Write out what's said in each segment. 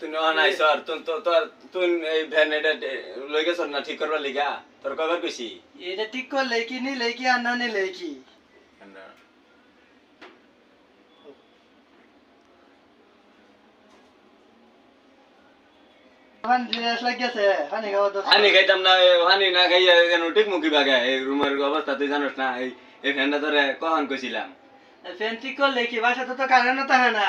তুই সর তুই তো তোর তুই এই ভ্যান এটা লই গেছ না ঠিক করবার লিগা তোর কবার কইছি এটা ঠিক করলে কি নিলে কি আর না নিলে কি হান খাইতাম না হানি না খাইয়া কেন ঠিক মুখি বাগে এই রুমের অবস্থা তুই জানোস না এই ফ্যানটা তোরে কখন কইছিলাম ফ্যান ঠিক করলে কি বাসাতে তো কারেন্ট থাকে না।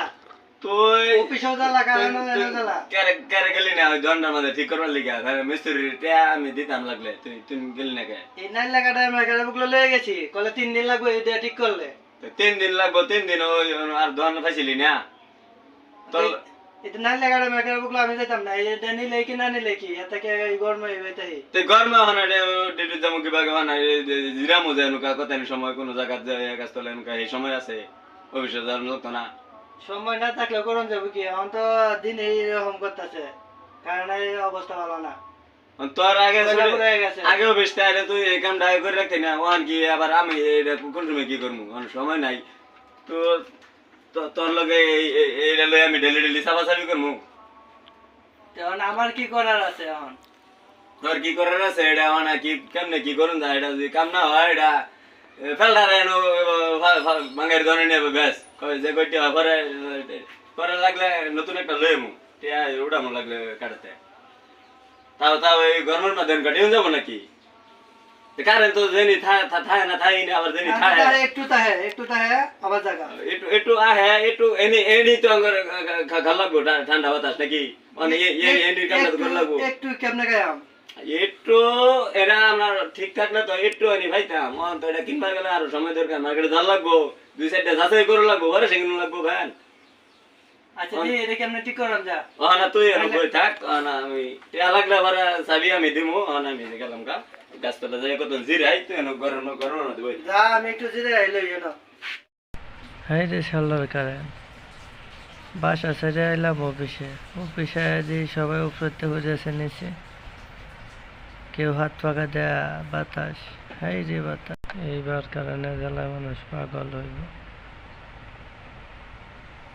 তুই অফিসেও জ্বালা কারেন্ট জ্বালা। কেরে কেরে গেলি না? ওই দন্ডার মধ্যে ঠিক করবার লিগা? তাহলে মিস্ত্রি আমি দিতাম লাগলে। তুই তুই গেলি না কে? এই নাইন লাগাটা আমরা গাড়ি বুকলো লয়ে গেছি। কলে তিন দিন লাগবে এটা ঠিক করলে। তিন দিন লাগবো তিন দিন ওই আর দোকান পাইছিলি না? তোর এটা নাইন লাগাটা আমরা গাড়ি বুকলো আমি যাইতাম না। এটা নিলে কি না নিলে কি? এতে কে গরম হইবে তাই তুই গরমে হনা ডিউটি যাব কিবা হনা জিরামো যায় নুকা কত সময় কোনো জায়গাত যায় গাছ তলে নুকা এই সময় আছে। অফিসে যাওয়ার না। সময় না থাকলে গরম যাবে কি? এখন তো দিন এইরকম করতেছে। কারণ এই অবস্থা ভালো না। তোর আগে পয়লা ছুটি- পুরা গেছে। আগে অফিস তাহলে তুই এই কামটা আগে করে রাখতি না। ওখান কি আবার আমি এটা কোন সময় কি করব অনেক সময় নাই। তো তোর লগে এই- এই- এইটা লই আমি ডেলি ডেলি করব এখন আমার কি করার আছে এখন? তোর কি করার আছে? এটা কি কেমনে কি করুন এটা যদি কাম না হয় এটা ফেলটার এনো ধরে নেবে কই যে কইটি হয় পরে পরে লাগলে নতুন একটা লই মু। টিয়া লাগলে কাটাতে। তাও তাও এই গরমের মধ্যে কাটিয়ে যাব নাকি? কারেন্ট তো জেনি থায় না থাই না আবার জেনি থায়। আর একটু তাহে একটু তাহে আবার জায়গা একটু একটু আহে একটু এনি এনি তো আঙ্গর ভালো লাগবো ঠান্ডা বাতাস নাকি? মানে এনি তো ভালো লাগবো। একটু কেমনে গায়াম? একটু এটা আমরা ঠিকঠাক না তো একটু আনি ভাইতাম ও তো এটা কিনবার গেলে আরও সময় দরকার মার্কেটে জাল লাগবো দুই সাইডটা যাচাই করে লাগবো ঘরে সেখানে লাগবো ভ্যান আচ্ছা দি এটা কেমনে ঠিক করাম যা? ও না তুই বই থাক না আমি টিয়া লাগলে আবার চাবি আমি দিমু ও না আমি গেলাম কা গাছতলা যাই কত জিরাই তুই এনে গরম গরম না দিবই যা আমি একটু জিরে আইলো ইয়েনো হাই রে সাল্লার কারেন্ট বাসা ছেড়ে এলাম অফিসে। অফিসে দিয়ে সবাই উপরতে নিচে। কেউ হাত পাকা দেয়া বাতাস হাই রে বাতাস। এইবার কারণে জেলায় মানুষ পাগল হইব।